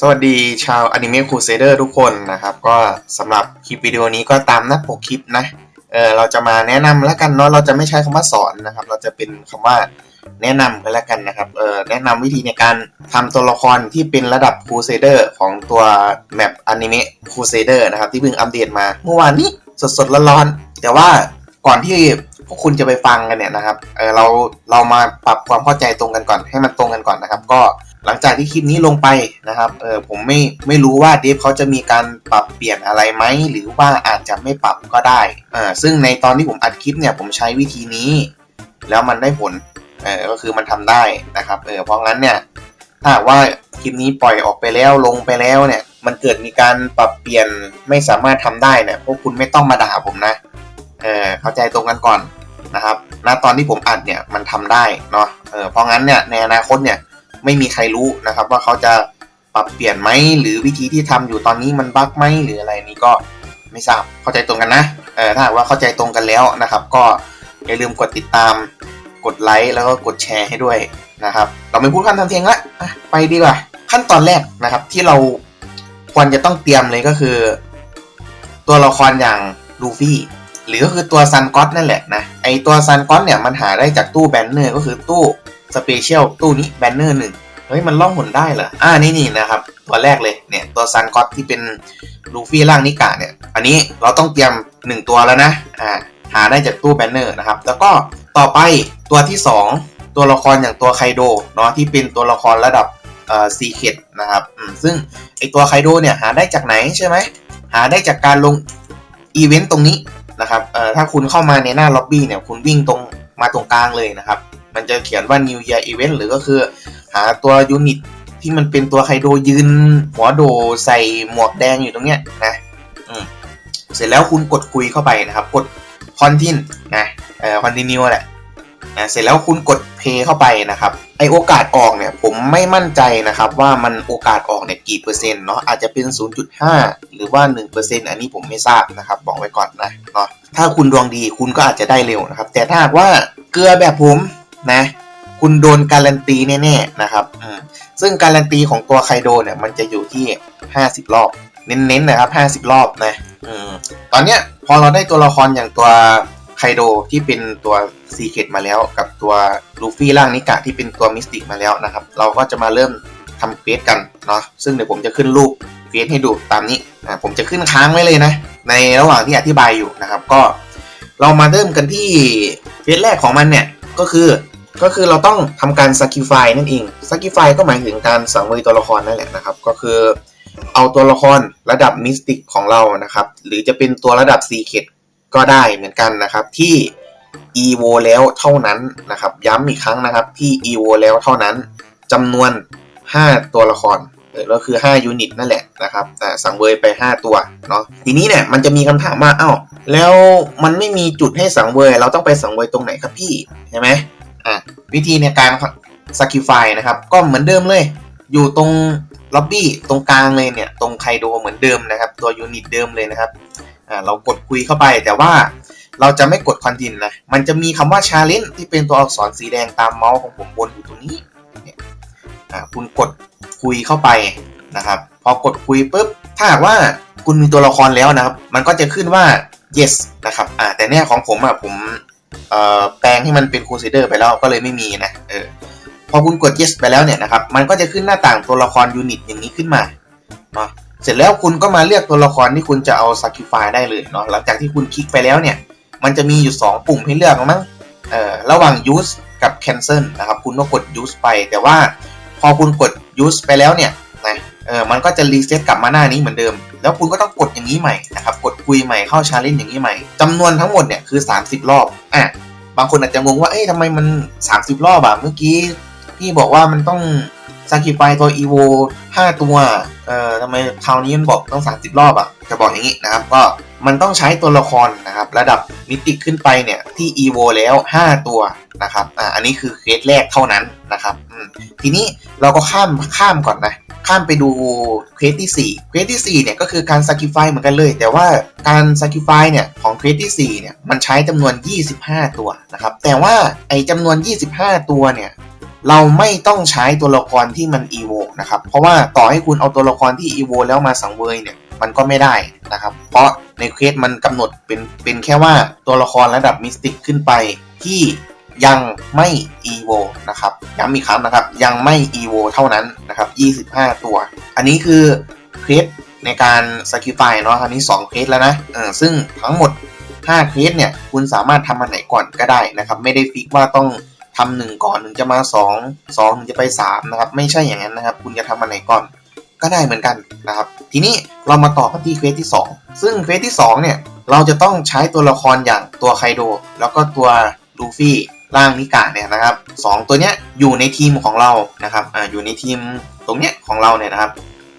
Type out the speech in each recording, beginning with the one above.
สวัสดีชาวอนิเมะคูเซเดอร์ทุกคนนะครับ ก็สำหรับคลิปวิดีโอนี้ก็ตามหน้าปกคลิปนะเออเราจะมาแนะนำแล้วกันเนาะเราจะไม่ใช้คำว่าสอนนะครับ เราจะเป็นคำว่าแนะนำกันแล้วกันนะครับเออแนะนำวิธีในการทำตัวละครที่เป็นระดับคูเซเดอร์ของตัวแมปอนิเมะคูเซเดอร์นะครับที่เพิ่งอัปเดตมาเมื่อวานนี้สดๆร้อนๆแต่ว่าก่อนที่พวกคุณจะไปฟังกันเนี่ยนะครับเออเราเรามาปรับความเข้าใจตรงกันก่อนให้มันตรงกันก่อนนะครับ ก็ หลังจากที่คลิปนี้ลงไปนะครับเออผมไม่ไม่รู้ว่าเดฟเขาจะมีการปรับเปลี่ยนอะไรไหมหรือว่าอาจจะไม่ปรับก็ได้เออซึ่งในตอนที่ผมอัดคลิปเนี่ยผมใช้วิธีนี้ แล้วมันได้ผลเออก็คือมันทำได้นะครับเออเพราะงั้นเนี่ยถ้าว่าคลิปนี้ปล่อยออกไปแล้วลงไปแล้วเนี่ย มันเกิดมีการปรับเปลี่ยนไม่สามารถทำได้เนี่ยพวกคุณไม่ต้องมาด่าผมนะเออเข้าใจตรงกันก่อนนะครับณตอนที่ผมอัดเนี่ยมันทำได้เนาะเออเพราะงั้นเนี่ยในอนาคตเนี่ย ไม่มีใครรู้นะครับ ว่าเขาจะปรับเปลี่ยนไหมหรือวิธีที่ทำอยู่ตอนนี้มันบั๊กไหมหรืออะไรนี้ก็ไม่ทราบเข้าใจตรงกันนะเออถ้าหากว่าเข้าใจตรงกันแล้วนะครับ ก็อย่าลืมกดติดตามกดไลค์แล้วก็กดแชร์ให้ด้วยนะครับ เราไม่พูดคำทำเพลงละอะไปดีกว่า ขั้นตอนแรกนะครับที่เราควรจะต้องเตรียมเลยก็คือ ตัวละครอย่างลูฟี่หรือก็คือตัวซันก็อตนั่นแหละนะไอตัวซันก็อตเนี่ยมันหาได้จากตู้แบนเนอร์ก็คือตู้ สเปเชียลตู้นี้แบนเนอร์หนึ่งเฮ้ยมันล่องหนได้เหรอ อ่านี่นี่นะครับ ตัวแรกเลยเนี่ยตัวซันก็อตที่เป็นลูฟี่ร่างนิกะเนี่ย อันนี้เราต้องเตรียมหนึ่งตัวแล้วนะ อ่าหาได้จากตู้แบนเนอร์นะครับ แล้วก็ต่อไปตัวที่ 2 ตัวละครอย่างตัวไคโดเนาะที่เป็นตัวละครระดับเอ่อซีเคดนะครับอืมซึ่งไอตัวไคโดเนี่ยหาได้จากไหนใช่ไหม หาได้จากการลงอีเวนต์ตรงนี้นะครับ เอ่อถ้าคุณเข้ามาในหน้าล็อบบี้เนี่ยคุณวิ่งตรงมาตรงกลางเลยนะครับ มันจะเขียนว่า New Year Event หรือก็คือหาตัวยูนิตที่มันเป็นตัวไคโดยืน หัวโดใส่หมวกแดงอยู่ตรงเนี้ยนะอืมเสร็จแล้วคุณกดคุยเข้าไปนะครับ กดคอนทินนะเอ่อคอนติเนียแหละนะเสร็จแล้วคุณกดเพย์เข้าไปนะครับไอโอกาสออกเนี่ยผมไม่มั่นใจนะครับว่ามันโอกาสออกเนี่ยกี่เปอร์เซ็นต์เนาะอาจจะเป็น 0.5 หรือว่า 1%อันนี้ผมไม่ทราบนะครับบอกไว้ก่อนนะเนาะถ้าคุณดวงดีคุณก็อาจจะได้เร็วนะครับ แต่ถ้าหากว่าเกลือแบบผม นะ คุณโดนการันตีแน่ๆนะครับซึ่งการันตีของตัวไคโดเนี่ยมันจะอยู่ที่ 50 รอบ เน้นๆนะครับ 50 รอบนะอตอนเนี้ยพอเราได้ตัวละครอย่างตัวไคโดที่เป็นตัวซีเคดมาแล้ว กับตัวลูฟี่ร่างนิกะที่เป็นตัวมิสติกมาแล้วนะครับ เราก็จะมาเริ่มทำเควสกันเนาะซึ่งเดี๋ยวผมจะขึ้นรูปเควสให้ดูตามนี้อ่าผมจะขึ้นค้างไว้เลยนะ ในระหว่างที่อธิบายอยู่นะครับ ก็ เรามาเริ่มกันที่เควสแรกของมันเนี่ยก็คือ ก็คือเราต้องทำการ sacrifice นั่นเอง sacrifice ก็หมายถึงการสังเวยตัวละครนั่นแหละนะครับ ก็คือเอาตัวละครระดับมิสติกของเรานะครับ หรือจะเป็นตัวระดับ secret ก็ได้เหมือนกันนะครับ ที่ evo แล้วเท่านั้นนะครับ ย้ำอีกครั้งนะครับที่ evo แล้วเท่านั้นจำนวน 5 ตัวละครเออก็คือ 5 ยูนิตนั่นแหละนะครับอ่สังเวยไป 5 ตัวเนาะทีนี้เนี่ยมันจะมีคำถามว่าเอ้าแล้วมันไม่มีจุดให้สังเวย เราต้องไปสังเวยตรงไหนครับพี่ใช่ไหม อะวิธีในการ sacrifice นะครับ ก็เหมือนเดิมเลย อยู่ตรงล็อบบี้ตรงกลางเลยเนี่ยตรงไคโดเหมือนเดิมนะครับ ตัวยูนิตเดิมเลยนะครับอ่าเรากดคุยเข้าไปแต่ว่าเราจะไม่กดคอนตินนะ มันจะมีคำว่า challenge ที่เป็นตัวอักษรสีแดงตามเมาส์ของผมบนอยู่ตรงนี้เนี่ยอ่าคุณกดคุยเข้าไปนะครับ พอกดคุยปุ๊บ ถ้าหากว่าคุณมีตัวละครแล้วนะครับ มันก็จะขึ้นว่า yes นะครับอ่าแต่เนี่ยของผมอะผม แปลงให้มันเป็น consider ไปแล้วก็เลยไม่มีนะเออพอคุณกด yes ไปแล้วเนี่ยนะครับมันก็จะขึ้นหน้าต่างตัวละครยูนิตอย่างนี้ขึ้นมาเนาะเสร็จแล้วคุณก็มาเลือกตัวละครที่คุณจะเอา sacrifice ได้เลยเนาะหลังจากที่คุณคลิกไปแล้วเนี่ยมันจะมีอยู่ 2 ปุ่มให้เลือกมั้งเอ่อระหว่าง use กับ cancel นะครับคุณก็กด use ไป แต่ว่าพอคุณกด use ไปแล้วเนี่ยนะ เออมันก็จะรีเซ็ตกลับมาหน้านี้เหมือนเดิม แล้วคุณก็ต้องกดอย่างนี้ใหม่นะครับ กดคุยใหม่เข้าชาเลนจ์อย่างนี้ใหม่จำนวนทั้งหมดเนี่ยคือ 30 รอบอะบางคนอาจจะงงว่า เอ๊ะทำไมมัน 30 รอบอะเมื่อกี้พี่บอกว่ามันต้องสกิปไปตัวอีโว5ตัว เอ่อทำไมคราวนี้มันบอกต้อง 30 รอบอะจะบอกอย่างนี้นะครับ ก็ มันต้องใช้ตัวละครนะครับระดับมิติขึ้นไปเนี่ยที่ evo แล้ว 5 ตัวนะครับอ่าอันนี้คือเคสแรกเท่านั้นนะครับทีนี้เราก็ข้ามข้ามก่อนนะข้ามไปดูเควสที่4เควสที่4เนี่ยก็คือการ sacrifice เหมือนกันเลย แต่ว่าการ sacrifice เนี่ยของเควสที่4เนี่ยมันใช้จำนวน 25 ตัวนะครับแต่ว่าไอ้จำนวน 25 ตัวเนี่ยเราไม่ต้องใช้ตัวละครที่มัน EVO นะครับเพราะว่าต่อให้คุณเอาตัวละครที่ EVO แล้วมาสังเวยเนี่ย มันก็ไม่ได้นะครับ เพราะในเควสมันกำหนดเป็นเป็นแค่ว่าตัวละครระดับมิสติกขึ้นไปที่ยังไม่ EVO นะครับย้ำอีกครั้งนะครับ ยังไม่ EVO เท่านั้นนะครับ 25 ตัว อันนี้คือเควสในการสกิลไฟเนาะอันนี้2เควสแล้วนะเออซึ่งทั้งหมด5เควสเนี่ยคุณสามารถทำอันไหนก่อนก็ได้นะครับ ไม่ได้ฟิกว่าต้องทำหนึ่งก่อนถึงจะมา 2 2ถึงจะไป3นะครับไม่ใช่อย่างนั้นนะครับ คุณจะทำอันไหนก่อน ก็ได้เหมือนกันนะครับ ทีนี้เรามาต่อกันที่เควสที่ 2 ซึ่งเควสที่ 2 เนี่ย เราจะต้องใช้ตัวละครอย่างตัวไคโด แล้วก็ตัวลูฟี่ร่างนิกะเนี่ยนะครับสองตัวเนี้ยอยู่ในทีมของเรานะครับอ่าอยู่ในทีมตรงเนี้ยของเราเนี่ยนะครับ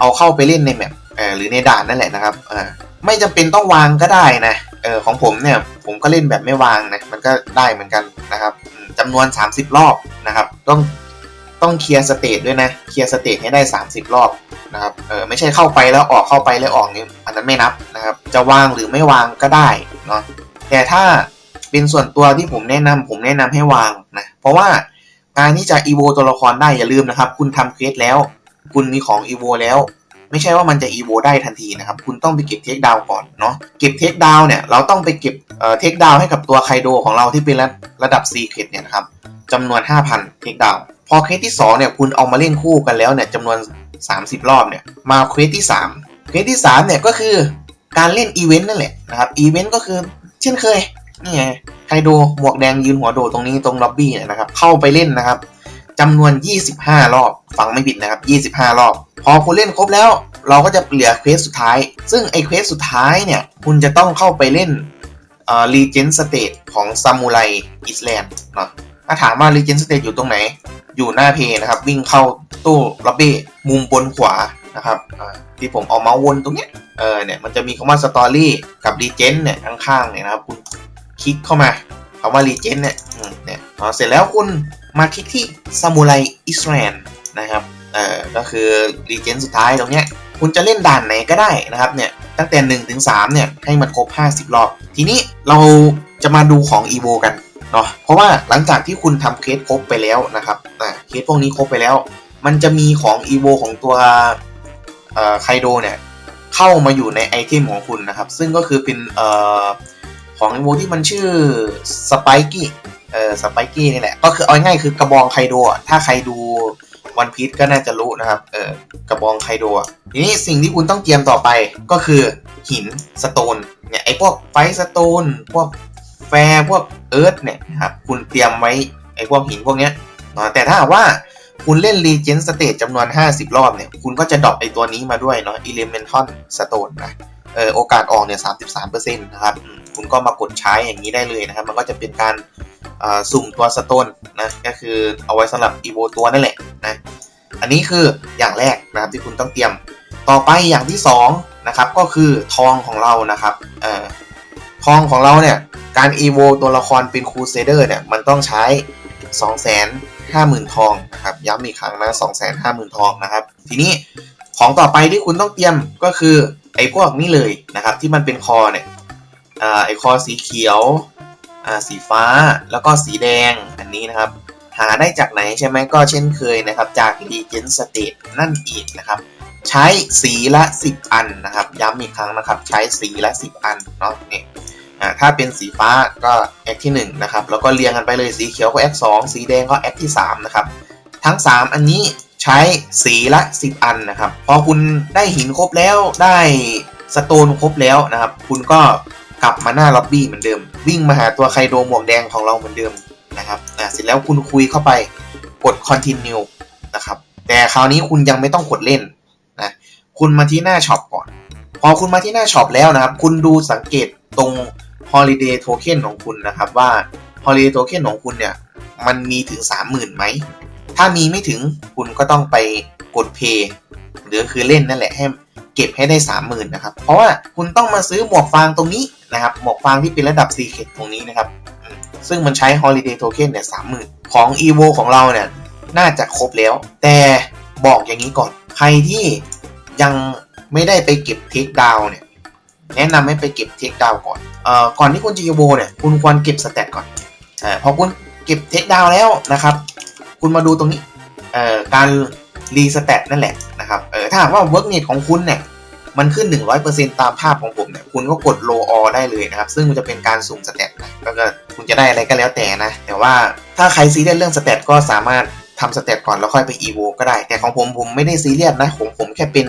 เอาเข้าไปเล่นในแมปเออหรือในด่านนั่นแหละนะครับอ่าไม่จำเป็นต้องวางก็ได้นะเออของผมเนี่ยผมก็เล่นแบบไม่วางนะมันก็ได้เหมือนกันนะครับจำนวน 30 รอบนะครับ ต้องต้องเคลียร์สเตจด้วยนะเคลียร์สเตจให้ได้ 30 รอบ นะครับเออไม่ใช่เข้าไปแล้วออกเข้าไปแล้วออกนี่อันนั้นไม่นับนะครับ จะวางหรือไม่วางก็ได้เนาะแต่ถ้าเป็นส่วนตัวที่ผมแนะนำผมแนะนำให้วางนะเพราะว่าการที่จะอีโวตัวละครได้อย่าลืมนะครับ คุณทำเควสแล้ว คุณมีของอีโวแล้ว ไม่ใช่ว่ามันจะอีโวได้ทันทีนะครับ คุณต้องไปเก็บเทคดาวก่อนเนาะเก็บเทคดาวเนี่ยเราต้องไปเก็บเอ่อเทคดาวให้กับตัวไคโดของเราที่เป็นระระดับซีเคดเนี่ยนะครับจำนวน 5,000เทคดาวพอเคสที่2เนี่ยคุณเอามาเล่นคู่กันแล้วเนี่ยจำนวน 30 รอบเนี่ยมาเควสที่3เควสที่3เนี่ยก็คือการเล่นอีเวนต์นั่นแหละนะครับอีเวนต์ก็คือเช่นเคยนี่ไงไคโดหมวกแดงยืนหัวโดตรงนี้ตรงล็อบบี้เนี่ยนะครับเข้าไปเล่นนะครับจำนวน 25 รอบ ฟังไม่ผิดนะครับ 25 รอบ พอคุณเล่นครบแล้ว เราก็จะเหลือเควสสุดท้าย ซึ่งไอเควสสุดท้ายเนี่ย คุณจะต้องเข้าไปเล่นเอ่อ Legend State ของซามูไรอิสแลนด์เนาะ ถ้าถามว่า Legend State อยู่ตรงไหน อยู่หน้าเพย์นะครับ วิ่งเข้าตู้ล็อบบี้มุมบนขวานะครับที่ผมเอาเมาส์วนตรงเนี้ยเออเนี่ยมันจะมีคำว่า Story กับ Legend เนี่ยข้างๆเนี่ยนะครับคุณคลิกเข้ามาคำว่า Legend เนี่ยเนี่ยเสร็จแล้วคุณมาคลิกที่ซามูไรอิสแลนนะครับเอ่อก็คือรีเจนสุดท้ายตรงเนี้ยคุณจะเล่นด่านไหนก็ได้นะครับเนี่ยตั้งแต่1ถึง3เนี่ยให้มันครบ 50 รอบ ทีนี้เราจะมาดูของ EVO กัน เนาะเพราะว่าหลังจากที่คุณทำเคสครบไปแล้วนะครับเคสพวกนี้ครบไปแล้ว มันจะมีของ EVO ของตัวไคโดเนี่ยเข้ามาอยู่ในไอเทมของคุณนะครับ ซึ่งก็คือเป็นอ่อของ EVO ที่มันชื่อสไปกี้เออสไปกี้นี่แหละ ก็คือเอาง่ายคือกระบองไคโดถ้าใครดูวันพี e ก็น่าจะรู้นะครับเออกระบองไคโดทีนี้สิ่งที่คุณต้องเตรียมต่อไปก็คือหินสโตนเนี่ยไอพวกไฟสโตนพวก แฟร์พวกเอิร์ธเนี่ยครับคุณเตรียมไว้ไอพวกหินพวกเนี้ยเนาะแต่ถ้าหากว่าคุณเล่น Legend State จำนวน 50 รอบเนี่ย คุณก็จะดรอปไอตัวนี้มาด้วยเนาะ Elemental Stone นะเออโอกาสออกเนี่ย33%นะครับ คุณก็มากดใช้อย่างนี้ได้เลยนะครับ มันก็จะเป็นการอ่าสุ่มตัวสโตนนะ ก็คือเอาไว้สำหรับอีโวตัวนั่นแหละนะ อันนี้คืออย่างแรกนะครับที่คุณต้องเตรียม ต่อไปอย่างที่2นะครับก็คือทองของเรานะครับเอ่อ ทองของเราเนี่ย การอีโวตัวละครเป็นครูเซเดอร์เนี่ย มันต้องใช้ 250,000 ทองนะครับ ย้ำอีกครั้งนะ 250,000 ทองนะครับ ทีนี้ของต่อไปที่คุณต้องเตรียมก็คือไอ้พวกนี้เลยนะครับ ที่มันเป็นคอเนี่ยไอ้คอสีเขียวสีฟ้าแล้วก็สีแดงอันนี้นะครับ หาได้จากไหนใช่ไหมก็เช่นเคยนะครับ จาก Legend State นั่นอีกนะครับ ใช้สีละ 10 อันนะครับ ย้ำอีกครั้งนะครับ ใช้สีละ 10 อันเนาะนี่ อ่าถ้าเป็นสีฟ้าก็แอคที่1นะครับแล้วก็เรียงกันไปเลยสีเขียวก็แอค2สีแดงก็แอคที่3นะครับทั้ง 3 อันนี้ใช้สีละ 10 อันนะครับพอคุณได้หินครบแล้วได้สโตนครบแล้วนะครับคุณก็กลับมาหน้าล็อบบี้เหมือนเดิม วิ่งมาหาตัวไคโดหมวกแดงของเราเหมือนเดิมนะครับอ่าเสร็จแล้วคุณคุยเข้าไปกด continue นะครับแต่คราวนี้คุณยังไม่ต้องกดเล่นนะคุณมาที่หน้าช็อปก่อน พอคุณมาที่หน้าช็อปแล้วนะครับ คุณดูสังเกตตรง holiday token ของคุณนะครับว่า holiday token ของคุณเนี่ยมันมีถึง 30,000ไหม ถ้ามีไม่ถึงคุณก็ต้องไปกด pay หรือคือเล่นนั่นแหละให้เก็บให้ได้ 30,000นะครับ เพราะว่าคุณต้องมาซื้อหมวกฟางตรงนี้นะครับ หมวกฟางที่เป็นระดับ Secret ตรงนี้นะครับ ซึ่งมันใช้ Holiday Token เนี่ย30,000 ของ EVO ของเราเนี่ยน่าจะครบแล้ว แต่บอกอย่างนี้ก่อน ใครที่ยังไม่ได้ไปเก็บเทคดาวเนี่ย แนะนำให้ไปเก็บเทคดาวก่อนเอ่อก่อนที่คุณจะ EVO เนี่ยคุณควรเก็บสแตทก่อนอ่าพอคุณเก็บเทคดาวแล้วนะครับ คุณมาดูตรงนี้เอ่อการรีสเตตนั่นแหละนะครับเออถ้าหากว่าเวิร์กเน็ตของคุณเนี่ยมันขึ้น 100%ตามภาพของผมเนี่ย คุณก็กด low all ได้เลยนะครับ ซึ่งมันจะเป็นการสุ่มสเตตนะก็คุณจะได้อะไรก็แล้วแต่นะ แต่ว่าถ้าใครซีเรียสเรื่องสเตตก็สามารถทำสเตตก่อนแล้วค่อยไป evo ก็ได้ แต่ของผมผมไม่ได้ซีเรียสนะ ผมผมแค่เป็น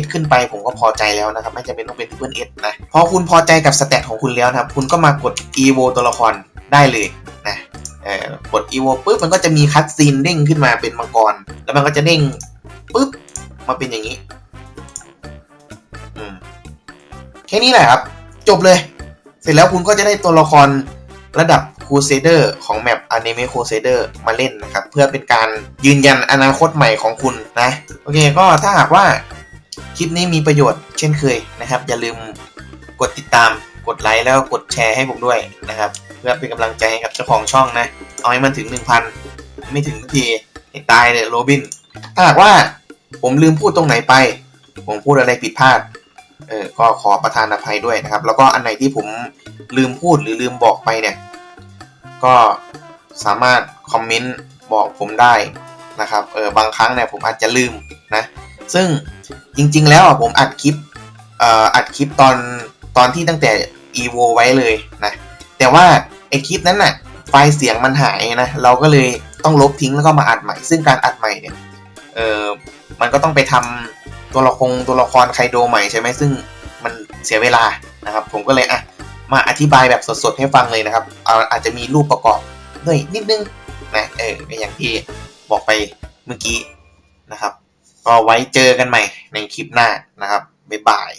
S ขึ้นไปผมก็พอใจแล้วนะครับ ไม่จำเป็นต้องเป็น Triple S นะ พอคุณพอใจกับสเตตของคุณแล้วนะครับ คุณก็มากด evo ตัวละครได้เลยนะเออกด evo ปุ๊บมันก็จะมีคัตซีนเด้งขึ้นมาเป็นมังกร แล้วมันก็จะเด้งปุ๊บมาเป็นอย่างนี้แค่นี้แหละครับ จบเลย เสร็จแล้วคุณก็จะได้ตัวละครระดับ Crusader ของแมป Anime Crusader มาเล่นนะครับ เพื่อเป็นการยืนยันอนาคตใหม่ของคุณนะ โอเคก็ถ้าหากว่า คลิปนี้มีประโยชน์เช่นเคยนะครับ อย่าลืมกดติดตาม กดไลค์แล้วกดแชร์ให้ผมด้วยนะครับ เพื่อเป็นกำลังใจให้กับเจ้าของช่องนะ เอาให้มันถึง 1,000 ไม่ถึงทีให้ตายเลยโรบิน ถ้าหากว่าผมลืมพูดตรงไหนไป ผมพูดอะไรผิดพลาดเออก็ขอประทานอภัยด้วยนะครับ แล้วก็อันไหนที่ผมลืมพูดหรือลืมบอกไปเนี่ย ก็สามารถคอมเมนต์บอกผมได้นะครับ เออบางครั้งเนี่ยผมอาจจะลืมนะ ซึ่ง จริง ๆ แล้วอะผมอัดคลิปอัดคลิปตอนตอนที่ตั้งแต่ evo ไว้เลยนะ แต่ว่าไอคลิปนั้นน่ะไฟล์เสียงมันหายนะ เราก็เลยต้องลบทิ้งแล้วก็มาอัดใหม่ ซึ่งการอัดใหม่เนี่ยเออมันก็ต้องไปทำตัวละครตัวละครไคโดใหม่ใช่ไหมซึ่งมันเสียเวลานะครับ ผมก็เลยอะมาอธิบายแบบสดๆให้ฟังเลยนะครับเอาอาจจะมีรูปประกอบด้วยนิดนึงนะเอออย่างที่บอกไปเมื่อกี้นะครับ ก็ไว้เจอกันใหม่ในคลิปหน้านะครับ บ๊ายบาย